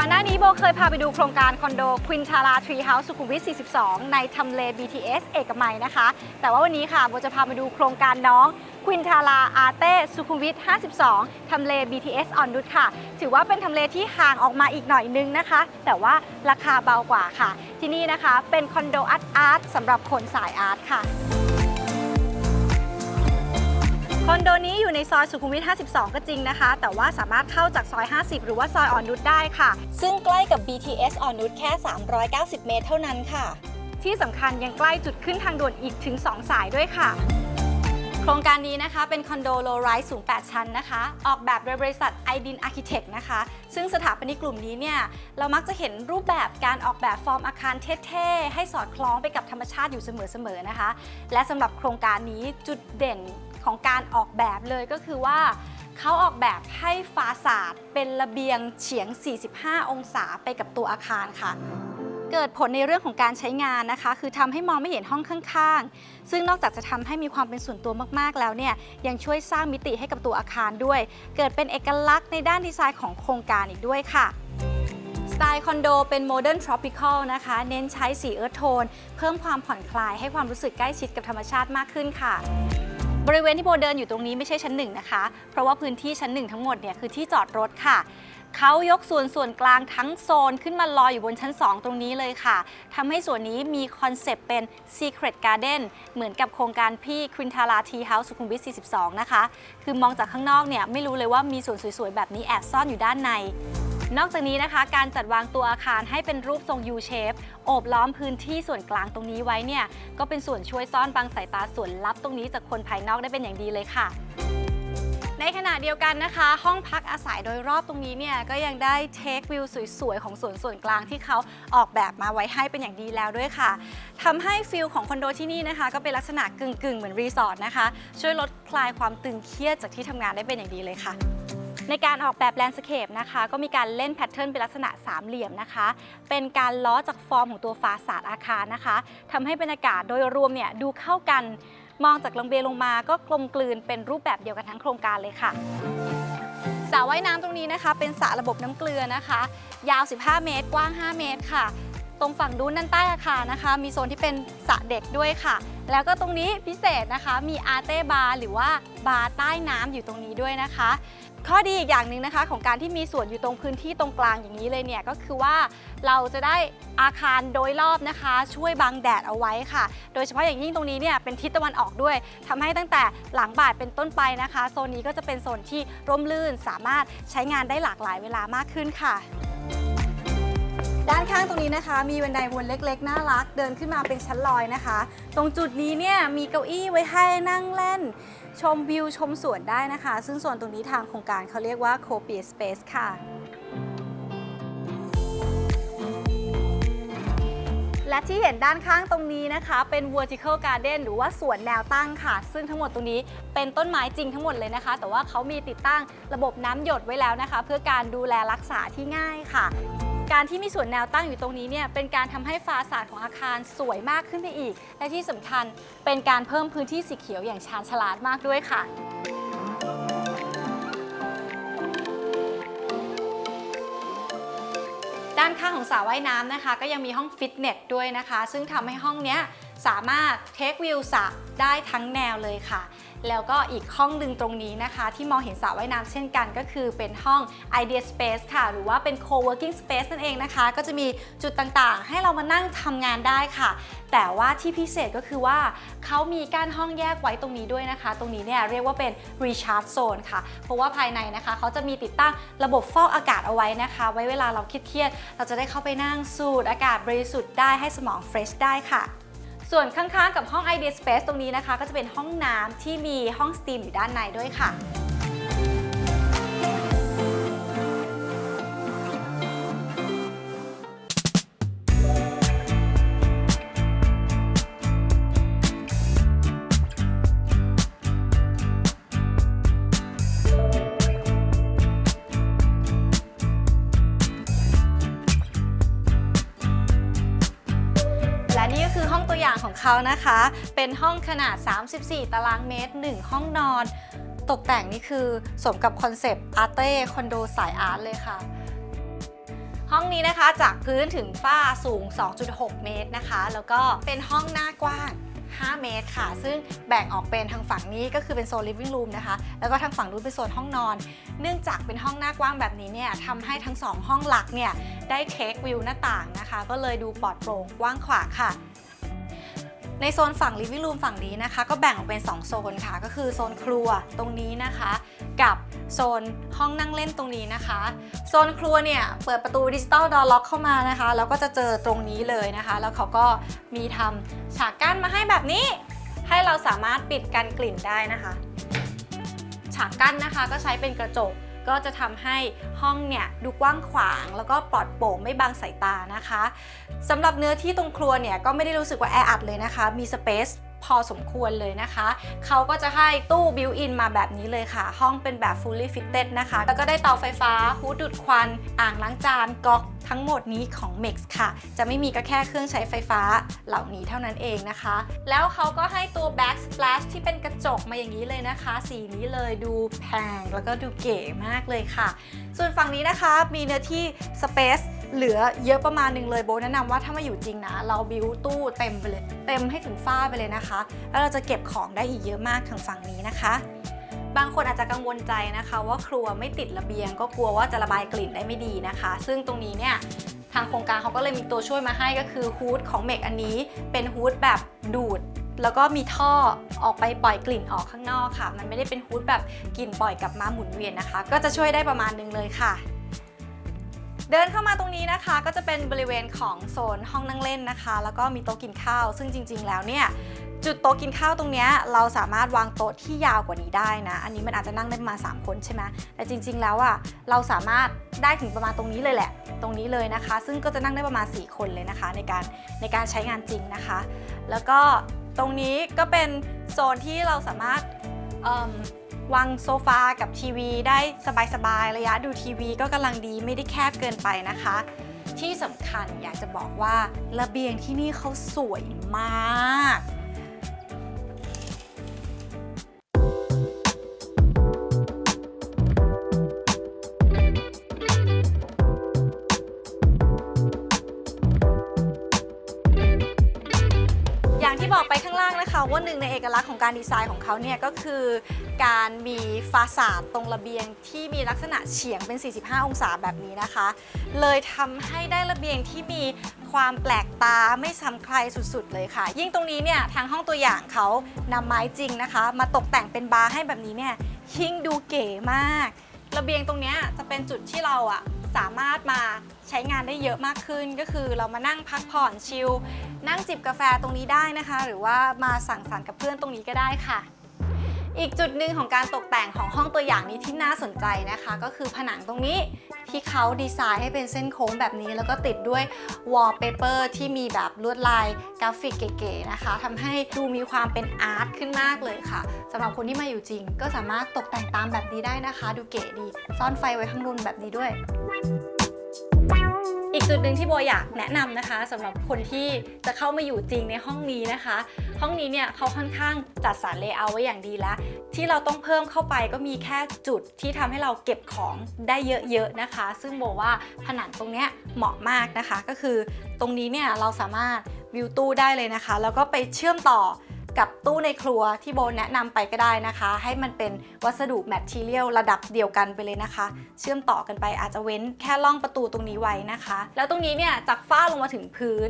ก่อนหน้านี้โบเคยพาไปดูโครงการคอนโดควินทาราทรีเฮาส์สุขุมวิท 42 ในทำเล BTS เอกมัยนะคะ แต่ว่าวันนี้ค่ะโบจะพามาดูโครงการน้องควินทาราอาเต้สุขุมวิท 52 ทำเล BTS ออนนุชค่ะ ถือว่าเป็นทำเลที่ห่างออกมาอีกหน่อยนึงนะคะ แต่ว่าราคาเบากว่าค่ะ ที่นี่นะคะเป็นคอนโดอาร์ตอาร์ตสำหรับคนสายอาร์ตค่ะ คอนโดนี้อยู่ในซอยสุขุมวิท 52 ก็จริงนะคะ แต่ว่าสามารถเข้าจากซอย 50 หรือว่าซอยอ่อนนุชได้ค่ะ ซึ่งใกล้กับ BTS อ่อนนุชแค่ 390 เมตรเท่านั้นค่ะ ที่สำคัญยังใกล้จุดขึ้นทางด่วนอีกถึง 2 สายด้วยค่ะ โครงการนี้นะคะเป็นคอนโดโลไรส์สูง 8 ชั้นนะคะ ออกแบบโดยบริษัท i d i n Architect นะคะ ซึ่งสถาปนิกกลุ่มนี้เนี่ย เรามักจะเห็นรูปแบบการออกแบบฟอร์มอาคารเท่ๆ ให้สอดคล้องไปกับธรรมชาติอยู่เสมอๆนะคะ และสำหรับโครงการนี้จุดเด่น ของการออกแบบเลยก็คือว่าเขาออกแบบให้ฟาสาดเป็นระเบียงเฉียง 45 องศาไปกับตัวอาคารค่ะ เกิดผลในเรื่องของการใช้งานนะคะ คือทำให้มองไม่เห็นห้องข้างๆ ซึ่งนอกจากจะทำให้มีความเป็นส่วนตัวมากๆแล้วเนี่ยยังช่วยสร้างมิติให้กับตัวอาคารด้วย เกิดเป็นเอกลักษณ์ในด้านดีไซน์ของโครงการอีกด้วยค่ะสไตล์คอนโดเป็นโมเดิร์นทรอปิคอลนะคะ เน้นใช้สีเอิร์ธโทน เพิ่มความผ่อนคลายให้ความรู้สึกใกล้ชิดกับธรรมชาติมากขึ้นค่ะ บริเวณที่โบเดินอยู่ตรงนี้ไม่ใช่ชั้นหนึ่งนะคะ เพราะว่าพื้นที่ชั้นหนึ่งทั้งหมดเนี่ยคือที่จอดรถค่ะเขายกส่วนส่วนกลางทั้งโซนขึ้นมาลอยอยู่บนชั้น 2 ตรงนี้เลยค่ะทำให้ส่วนนี้มีคอนเซปต์เป็น Secret Garden เหมือนกับโครงการพี่ควินทาราทีเฮาส์สุขุมวิท 42 นะคะ คือมองจากข้างนอกเนี่ยไม่รู้เลยว่ามีส่วนสวยๆ แบบนี้แอบซ่อนอยู่ด้านใน นอกจากนี้นะคะ การจัดวางตัวอาคารให้เป็นรูปทรง U shape โอบล้อมพื้นที่ส่วนกลางตรงนี้ไว้เนี่ยก็เป็นส่วนช่วยซ่อนบังสายตาส่วนลับตรงนี้จากคนภายนอกได้เป็นอย่างดีเลยค่ะ ในขณะเดียวกันนะคะ ห้องพักอาศัยโดยรอบตรงนี้เนี่ยก็ยังได้เทควิวสวยๆ ของสวนส่วนกลางที่เขาออกแบบมาไว้ให้เป็นอย่างดีแล้วด้วยค่ะทำให้ฟิลของคอนโดที่นี่นะคะ ก็เป็นลักษณะกึ่งๆ เหมือนรีสอร์ทนะคะ ช่วยลดคลายความตึงเครียดจากที่ทำงานได้เป็นอย่างดีเลยค่ะ ในการออกแบบแลนด์สเคปนะคะก็มีการเล่นแพทเทิร์นเป็นลักษณะสามเหลี่ยมนะคะ เป็นการล้อจากฟอร์มของตัวฟาสาดอาคารนะคะทำให้บรรยากาศโดยรวมเนี่ยดูเข้ากัน มองจากลงเบียลงมาก็กลมกลืนเป็นรูปแบบเดียวกันทั้งโครงการเลยค่ะสระว่ายน้ำตรงนี้นะคะ เป็นสระระบบน้ำเกลือนะคะ ยาว 15 เมตร กว้าง 5 เมตรค่ะ ตรงฝั่งนู้นด้านใต้อาคารนะคะ มีโซนที่เป็นสระเด็กด้วยค่ะ แล้วก็ตรงนี้พิเศษนะคะ มีอาเต้บาร์หรือว่าบาร์ใต้น้ำอยู่ตรงนี้ด้วยนะคะ ข้อดีอีกอย่างหนึ่งนะคะของการที่มีสวนอยู่ตรงพื้นที่ตรงกลางอย่างนี้เลยเนี่ยก็คือว่าเราจะได้อาคารโดยรอบนะคะ ช่วยบังแดดเอาไว้ค่ะ โดยเฉพาะอย่างยิ่งตรงนี้เนี่ยเป็นทิศตะวันออกด้วยทำให้ตั้งแต่หลังบ่ายเป็นต้นไปนะคะ โซนนี้ก็จะเป็นโซนที่ร่มรื่นสามารถใช้งานได้หลากหลายเวลามากขึ้นค่ะ ด้านข้างตรงนี้นะคะ มีบันไดวนเล็กๆ น่ารัก เดินขึ้นมาเป็นชั้นลอยนะคะ ตรงจุดนี้เนี่ยมีเก้าอี้ไว้ให้นั่งเล่น ชมวิวชมสวนได้นะคะ ซึ่งส่วนตรงนี้ทางโครงการเขาเรียกว่า c o p i a Space ค่ะและที่เห็นด้านข้างตรงนี้นะคะ เป็น vertical garden หรือว่าสวนแนวตั้งค่ะ ซึ่งทั้งหมดตรงนี้เป็นต้นไม้จริงทั้งหมดเลยนะคะ แต่ว่าเขามีติดตั้งระบบน้ำหยดไว้แล้วนะคะ เพื่อการดูแลรักษาที่ง่ายค่ะ การที่มีส่วนแนวตั้งอยู่ตรงนี้เนี่ยเป็นการทำให้ฟาสาดของอาคารสวยมากขึ้นไปอีก และที่สำคัญเป็นการเพิ่มพื้นที่สีเขียวอย่างชาญฉลาดมากด้วยค่ะด้านข้างของสระว่ายน้ำนะคะ ก็ยังมีห้องฟิตเนสด้วยนะคะ ซึ่งทำให้ห้องเนี้ย สามารถเทควิวสระได้ทั้งแนวเลยค่ะ แล้วก็อีกห้องหนึ่งตรงนี้นะคะ ที่มองเห็นสระว่ายน้ำเช่นกันก็คือเป็นห้อง Idea Space ค่ะ หรือว่าเป็น Co-working Space นั่นเองนะคะ ก็จะมีจุดต่างๆ ให้เรามานั่งทำงานได้ค่ะ แต่ว่าที่พิเศษก็คือว่าเขามีกั้นห้องแยกไว้ตรงนี้ด้วยนะคะ ตรงนี้เนี่ยเรียกว่าเป็น Recharge Zone ค่ะ เพราะว่าภายในนะคะเขาจะมีติดตั้งระบบฟอกอากาศเอาไว้นะคะ ไว้เวลาเราเครียดๆเราจะได้เข้าไปนั่งสูดอากาศบริสุทธิ์ได้ให้สมองเฟรชได้ค่ะ ส่วนข้างๆ กับห้อง Idea Space ตรงนี้นะคะ ก็จะเป็นห้องน้ำที่มีห้องสตีมอยู่ด้านในด้วยค่ะ เขานะคะ เป็นห้องขนาด 34 ตารางเมตร 1 ห้องนอน ตกแต่งนี่คือสมกับคอนเซปต์อาร์เต้คอนโดสายอาร์ตเลยค่ะห้องนี้นะคะจากพื้นถึงฝ้าสูง 2.6 เมตรนะคะ แล้วก็เป็นห้องหน้ากว้าง 5 เมตรค่ะ ซึ่งแบ่งออกเป็นทางฝั่งนี้ก็คือเป็นโซน living room นะคะ แล้วก็ทางฝั่งนู้นเป็นโซนห้องนอน เนื่องจากเป็นห้องหน้ากว้างแบบนี้เนี่ยทำให้ทั้งสองห้องหลักเนี่ยได้เทควิวหน้าต่างนะคะ ก็เลยดูปลอดโปร่งกว้างขวางค่ะ ในโซนฝั่ง living room ฝั่งนี้นะคะ ก็แบ่งออกเป็น 2 โซนค่ะ ก็คือโซนครัวตรงนี้นะคะ กับโซนห้องนั่งเล่นตรงนี้นะคะ โซนครัวเนี่ย เปิดประตูดิจิตอลดอล็อกเข้ามานะคะ แล้วก็จะเจอตรงนี้เลยนะคะ แล้วเขาก็มีทำฉากกั้นมาให้แบบนี้ ให้เราสามารถปิดกันกลิ่นได้นะคะ ฉากกั้นนะคะก็ใช้เป็นกระจก ก็จะทำให้ห้องเนี่ยดูกว้างขวาง แล้วก็ปลอดโปร่งไม่บังสายตานะคะสำหรับเนื้อที่ตรงครัวเนี่ยก็ไม่ได้รู้สึกว่าแออัดเลยนะคะ มีสเปซพอสมควรเลยนะคะ เขาก็จะให้ตู้บิวอินมาแบบนี้เลยค่ะ ห้องเป็นแบบ fully fitted นะคะ แล้วก็ได้เตาไฟฟ้าฮูดดูดควัน อ่างล้างจาน ก๊อก ทั้งหมดนี้ของ Mex ค่ะ จะไม่มีก็แค่เครื่องใช้ไฟฟ้าเหล่านี้เท่านั้นเองนะคะ แล้วเขาก็ให้ตัว back splash ที่เป็นกระจกมาอย่างนี้เลยนะคะ สีนี้เลยดูแพงแล้วก็ดูเก๋มากเลยค่ะ ส่วนฝั่งนี้นะคะมีเนื้อที่ space เหลือเยอะประมาณหนึ่งเลยโบแนะนำว่าถ้ามาอยู่จริงนะ เราบิวตู้เต็มไปเลย เต็มให้ถึงฝ้าไปเลยนะคะ แล้วเราจะเก็บของได้อีกเยอะมากทางฝั่งนี้นะคะ บางคนอาจจะกังวลใจนะคะ ว่าครัวไม่ติดระเบียง ก็กลัวว่าจะระบายกลิ่นได้ไม่ดีนะคะ ซึ่งตรงนี้เนี่ยทางโครงการเขาก็เลยมีตัวช่วยมาให้ก็คือฮูดของเมกอันนี้เป็นฮูดแบบดูดแล้วก็มีท่อออกไปปล่อยกลิ่นออกข้างนอกค่ะ มันไม่ได้เป็นฮูดแบบกลิ่นปล่อยกลับมาหมุนเวียนนะคะ ก็จะช่วยได้ประมาณนึงเลยค่ะ เดินเข้ามาตรงนี้นะคะ ก็จะเป็นบริเวณของโซนห้องนั่งเล่นนะคะ แล้วก็มีโต๊ะกินข้าว ซึ่งจริง ๆ แล้วเนี่ย จุดโต๊ะกินข้าวตรงนี้เราสามารถวางโต๊ะที่ยาวกว่านี้ได้นะ อันนี้มันอาจจะนั่งได้ประมาณ3คนใช่ไหมแต่จริง ๆ แล้วอะเราสามารถได้ถึงประมาณตรงนี้เลยแหละ ตรงนี้เลยนะคะ ซึ่งก็จะนั่งได้ประมาณ 4 คนเลยนะคะ ในการในการใช้งานจริงนะคะ แล้วก็ตรงนี้ก็เป็นโซนที่เราสามารถวางโซฟากับทีวีได้สบายๆระยะดูทีวีก็กำลังดีไม่ได้แคบเกินไปนะคะ ที่สำคัญอยากจะบอกว่าระเบียงที่นี่เขาสวยมาก ที่บอกไปข้างล่างนะคะว่าหนึ่งในเอกลักษณ์ของการดีไซน์ของเขาเนี่ยก็คือ การมีฟาสาดตรงระเบียงที่มีลักษณะเฉียงเป็น 45 องศาแบบนี้นะคะ เลยทำให้ได้ระเบียงที่มีความแปลกตาไม่ซ้ำใครสุดๆเลยค่ะ ยิ่งตรงนี้เนี่ยทางห้องตัวอย่างเขานำไม้จริงนะคะ มาตกแต่งเป็นบาร์ให้แบบนี้เนี่ยยิ่งดูเก๋มาก ระเบียงตรงเนี้ยจะเป็นจุดที่เราอะ สามารถมาใช้งานได้เยอะมากขึ้น ก็คือเรามานั่งพักผ่อนชิลนั่งจิบกาแฟตรงนี้ได้นะคะ หรือว่ามาสั่งสรรค์กับเพื่อนตรงนี้ก็ได้ค่ะ อีกจุดหนึ่งของการตกแต่งของห้องตัวอย่างนี้ที่น่าสนใจนะคะ ก็คือผนังตรงนี้ ที่เขาดีไซน์ให้เป็นเส้นโค้งแบบนี้ แล้วก็ติดด้วยวอลเปเปอร์ที่มีแบบลวดลายกราฟิกเก๋ๆนะคะทำให้ดูมีความเป็นอาร์ตขึ้นมากเลยค่ะสำหรับคนที่มาอยู่จริง ก็สามารถตกแต่งตามแบบนี้ได้นะคะ ดูเก๋ดี ซ่อนไฟไว้ข้างบนแบบนี้ด้วย จุดหนึ่งที่โบอยากแนะนำนะคะสำหรับคนที่จะเข้ามาอยู่จริงในห้องนี้นะคะ ห้องนี้เนี่ยเขาค่อนข้างจัดสรรเลเยอร์ไว้อย่างดีแล้ว ที่เราต้องเพิ่มเข้าไปก็มีแค่จุดที่ทำให้เราเก็บของได้เยอะๆนะคะ ซึ่งโบว่าผนังตรงเนี้ยเหมาะมากนะคะ ก็คือตรงนี้เนี่ยเราสามารถวิวตู้ได้เลยนะคะ แล้วก็ไปเชื่อมต่อ กับตู้ในครัวที่โบแนะนำไปก็ได้นะคะ ให้มันเป็นวัสดุแมทเทียลระดับเดียวกันไปเลยนะคะ เชื่อมต่อกันไปอาจจะเว้นแค่ล่องประตูตรงนี้ไว้นะคะ แล้วตรงนี้เนี่ยจากฝ้าลงมาถึงพื้น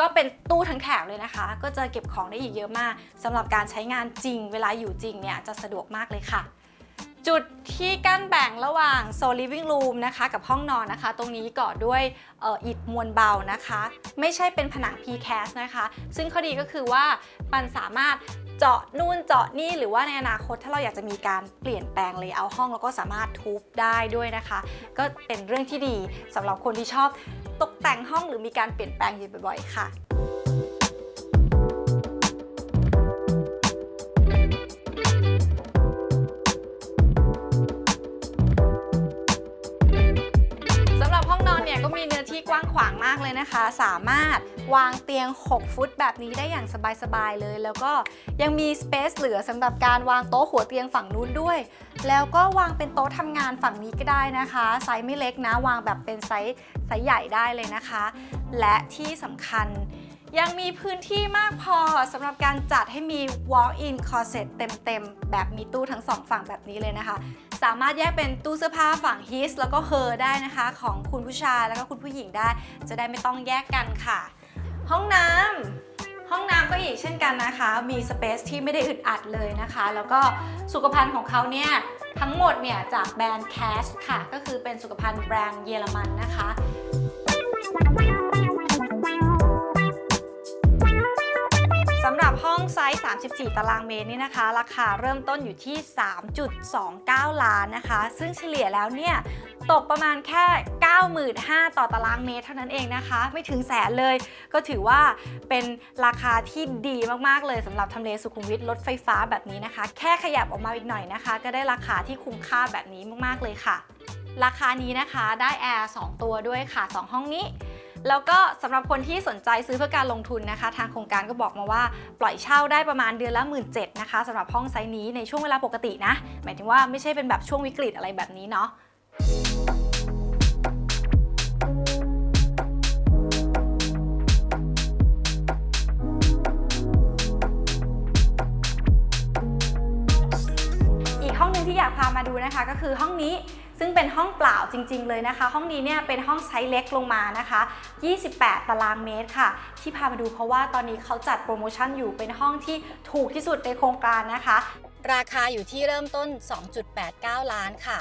ก็เป็นตู้ทั้งแถบเลยนะคะ ก็จะเก็บของได้อีกเยอะมากสำหรับการใช้งานจริง เวลาอยู่จริงเนี่ยจะสะดวกมากเลยค่ะ จุดที่กั้นแบ่งระหว่างโซลิฟ i ่ง o ูมนะคะกับห้องนอนนะคะ ตรงนี้ก่อด้วยอิฐมวลเบานะคะ ไม่ใช่เป็นผนัง PCAS นะคะ ซึ่งข้อดีก็คือว่ามันสามารถเจาะนู่นเจาะนี่หรือว่าในอนาคตถ้าเราอยากจะมีการเปลี่ยนแปลงเลยเอาห้องแล้วก็สามารถทุบได้ด้วยนะคะ ก็เป็นเรื่องที่ดีสำหรับคนที่ชอบตกแต่งห้องหรือมีการเปลี่ยนแปลงอยู่บ่อยๆค่ะ กว้างขวางมากเลยนะคะ สามารถวางเตียง 6 ฟุตแบบนี้ได้อย่างสบายๆเลย แล้วก็ยังมีสเปซเหลือสำหรับการวางโต๊ะหัวเตียงฝั่งนู้นด้วย แล้วก็วางเป็นโต๊ะทำงานฝั่งนี้ก็ได้นะคะ ไซส์ไม่เล็กนะ วางแบบเป็นไซส์ไซส์ใหญ่ได้เลยนะคะ และที่สำคัญยังมีพื้นที่มากพอสำหรับการจัดให้มี walk-in closet เต็มๆ แบบมีตู้ทั้งสองฝั่งแบบนี้เลยนะคะ สามารถแยกเป็นตู้เสื้อผ้าฝั่ง his แล้วก็ her ได้นะคะ ของคุณผู้ชายแล้วก็คุณผู้หญิงได้ จะได้ไม่ต้องแยกกันค่ะ ห้องน้ำห้องน้ำก็อีกเช่นกันนะคะ มีสเปซที่ไม่ได้อึดอัดเลยนะคะ แล้วก็สุขภัณฑ์ของเขาเนี่ย ทั้งหมดเนี่ย จากแบรนด์ Cash ค่ะ ก็คือเป็นสุขภัณฑ์แบรนด์เยอรมันนะคะ ส์ 34 ตารางเมตรนี่นะคะ ราคาเริ่มต้นอยู่ที่ 3.29 ล้านนะคะ ซึ่งเฉลี่ยแล้วเนี่ยตกประมาณแค่ 95,000 ต่อตารางเมตรเท่านั้นเองนะคะ ไม่ถึงแสนเลย ก็ถือว่าเป็นราคาที่ดีมากๆเลยสำหรับทำเลสุขุมวิทรถไฟฟ้าแบบนี้นะคะ แค่ขยับออกมาอีกหน่อยนะคะ ก็ได้ราคาที่คุ้มค่าแบบนี้มากๆเลยค่ะ ราคานี้นะคะได้แอร์2ตัวด้วยค่ะ 2 ห้องนี้ แล้วก็สำหรับคนที่สนใจซื้อเพื่อการลงทุนนะคะ ทางโครงการก็บอกมาว่าปล่อยเช่าได้ประมาณเดือนละ 1 7ื่นนะคะสำหรับห้องไซส์นี้ในช่วงเวลาปกตินะ หมายถึงว่าไม่ใช่เป็นแบบช่วงวิกฤตอะไรแบบนี้เนาะอีกห้องหนึ่งที่อยากพามาดูนะคะก็คือห้องนี้ ซึ่งเป็นห้องเปล่าจริง ๆ เลยนะคะ ห้องนี้เนี่ยเป็นห้องไซส์เล็กลงมานะคะ 28 ตารางเมตรค่ะ ที่พามาดูเพราะว่าตอนนี้เขาจัดโปรโมชั่นอยู่เป็นห้องที่ถูกที่สุดในโครงการนะคะ ราคาอยู่ที่เริ่มต้น 2.89 ล้านค่ะ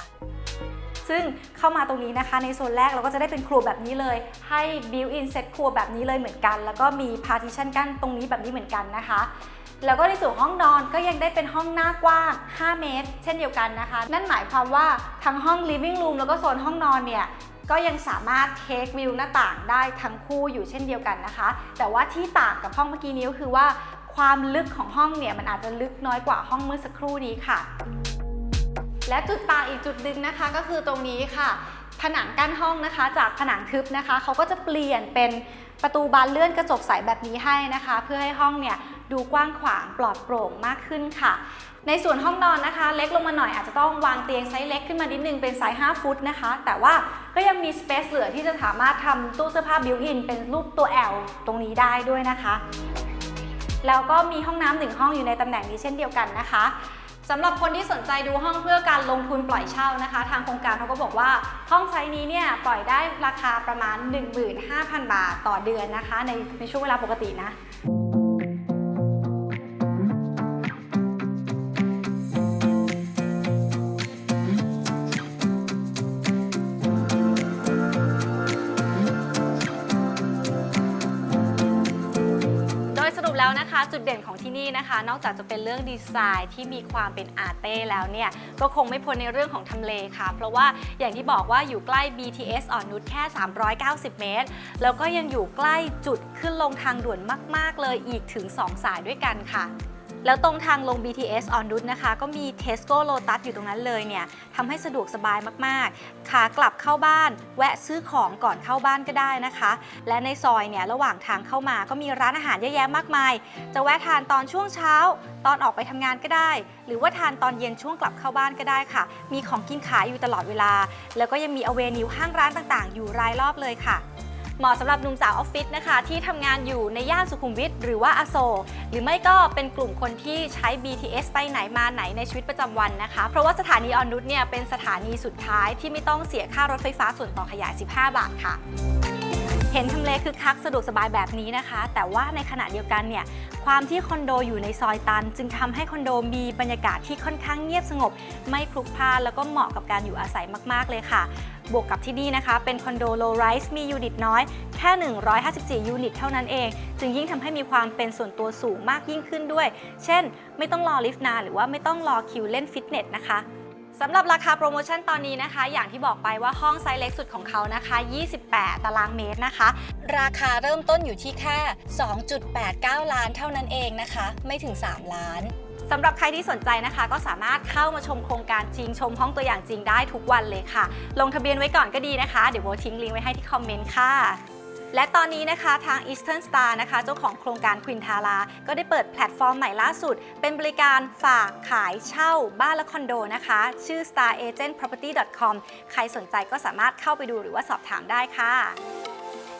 ซึ่งเข้ามาตรงนี้นะคะในโซนแรกเราก็จะได้เป็นครัวแบบนี้เลย ให้ built in set ครัวแบบนี้เลยเหมือนกัน แล้วก็มี partition กั้นตรงนี้แบบนี้เหมือนกันนะคะ แล้วก็ในส่วนห้องนอนก็ยังได้เป็นห้องหน้ากว้าง 5 เมตร เช่นเดียวกันนะคะ นั่นหมายความว่าทั้งห้อง living room แล้วก็โซนห้องนอนเนี่ยก็ยังสามารถเทควิวหน้าต่างได้ทั้งคู่อยู่เช่นเดียวกันนะคะ แต่ว่าที่ต่างกับห้องเมื่อกี้นี้ก็คือว่า ความลึกของห้องเนี่ยมันอาจจะลึกน้อยกว่าห้องเมื่อสักครู่นี้ค่ะ และจุดต่างอีกจุดหนึ่งนะคะก็คือตรงนี้ค่ะ ผนังกั้นห้องนะคะ จากผนังทึบนะคะเขาก็จะเปลี่ยนเป็นประตูบานเลื่อนกระจกใสแบบนี้ให้นะคะ เพื่อให้ห้องเนี่ย ดูกว้างขวางปลอดโปร่งมากขึ้นค่ะ ในส่วนห้องนอนนะคะ เล็กลงมาหน่อยอาจจะต้องวางเตียงไซส์เล็กขึ้นมานิดนึงเป็นไซส์ 5 ฟุตนะคะ แต่ว่าก็ยังมีสเปซเหลือที่จะสามารถทำตู้เสื้อผ้าบิวอินเป็นรูปตัว L ตรงนี้ได้ด้วยนะคะ แล้วก็มีห้องน้ำหนึ่งห้องอยู่ในตำแหน่งนี้เช่นเดียวกันนะคะสำหรับคนที่สนใจดูห้องเพื่อการลงทุนปล่อยเช่านะคะ ทางโครงการเขาก็บอกว่าห้องไซส์นี้เนี่ยปล่อยได้ราคาประมาณ 15,000 บาทต่อเดือนนะคะ ในในช่วงเวลาปกตินะ แล้วนะคะ จุดเด่นของที่นี่นะคะ นอกจากจะเป็นเรื่องดีไซน์ที่มีความเป็นอาร์เต้แล้วเนี่ย ก็คงไม่พ้นในเรื่องของทำเลค่ะ เพราะว่าอย่างที่บอกว่าอยู่ใกล้ BTS อ่อนนุชแค่ 390 เมตร แล้วก็ยังอยู่ใกล้จุดขึ้นลงทางด่วนมาก ๆ เลยอีกถึง 2 สายด้วยกันค่ะ แล้วตรงทางลง BTS ออนนุชนะคะ ก็มี Tesco Lotus อยู่ตรงนั้นเลยเนี่ยทำให้สะดวกสบายมากๆ ขากลับเข้าบ้าน แวะซื้อของก่อนเข้าบ้านก็ได้นะคะ และในซอยเนี่ยระหว่างทางเข้ามาก็มีร้านอาหารเยอะแยะมากมาย จะแวะทานตอนช่วงเช้า ตอนออกไปทำงานก็ได้ หรือว่าทานตอนเย็นช่วงกลับเข้าบ้านก็ได้ค่ะ มีของกินขายอยู่ตลอดเวลา แล้วก็ยังมีอเวนิวห้างร้านต่างๆ อยู่รายรอบเลยค่ะ เหมาะสำหรับหนุ่มสาวออฟฟิศนะคะที่ทำงานอยู่ในย่านสุขุมวิทหรือว่าอโศกหรือไม่ก็เป็นกลุ่มคนที่ใช้ BTS ไปไหนมาไหนในชีวิตประจำวันนะคะ เพราะว่าสถานีออนนุชเนี่ยเป็นสถานีสุดท้ายที่ไม่ต้องเสียค่ารถไฟฟ้าส่วนต่อขยาย 15 บาทค่ะ เห็นทำเลคึกคักสะดวกสบายแบบนี้นะคะ แต่ว่าในขณะเดียวกันเนี่ยความที่คอนโดอยู่ในซอยตัน จึงทำให้คอนโดมีบรรยากาศที่ค่อนข้างเงียบสงบ ไม่พลุกพล่านแล้วก็เหมาะกับการอยู่อาศัยมาก ๆ เลยค่ะ บวกกับที่นี่นะคะ เป็นคอนโด low rise มียูนิตน้อย แค่ 154 ยูนิตเท่านั้นเอง จึงยิ่งทำให้มีความเป็นส่วนตัวสูงมากยิ่งขึ้นด้วย เช่น ไม่ต้องรอลิฟต์นานหรือว่าไม่ต้องรอคิวเล่นฟิตเนสนะคะ สำหรับราคาโปรโมชั่นตอนนี้นะคะ อย่างที่บอกไปว่าห้องไซส์เล็กสุดของเขานะคะ 28 ตารางเมตรนะคะ ราคาเริ่มต้นอยู่ที่แค่ 2.89 ล้านเท่านั้นเองนะคะ ไม่ถึง 3 ล้านสำหรับใครที่สนใจนะคะ ก็สามารถเข้ามาชมโครงการจริงชมห้องตัวอย่างจริงได้ทุกวันเลยค่ะ ลงทะเบียนไว้ก่อนก็ดีนะคะ เดี๋ยวโบทิ้งลิงก์ไว้ให้ที่คอมเมนต์ค่ะ และตอนนี้นะคะทาง Eastern Star นะคะ เจ้าของโครงการควินทาราก็ได้เปิดแพลตฟอร์มใหม่ล่าสุด เป็นบริการฝากขายเช่าบ้านและคอนโดนะคะ ชื่อ staragentproperty.com ใครสนใจก็สามารถเข้าไปดูหรือว่าสอบถามได้ค่ะ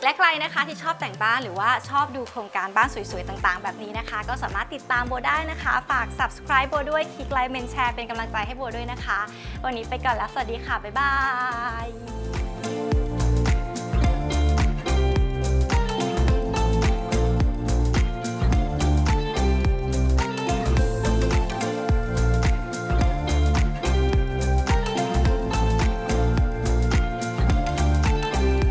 และใครนะคะที่ชอบแต่งบ้านหรือว่าชอบดูโครงการบ้านสวยๆ ต่างๆ แบบนี้นะคะ ก็สามารถติดตามโบได้นะคะ ฝาก subscribe โบด้วยคลิกไลค์เมนแชร์เป็นกำลังใจให้โบด้วยนะคะ วันนี้ไปก่อนแล้ว สวัสดีค่ะ บ๊ายบาย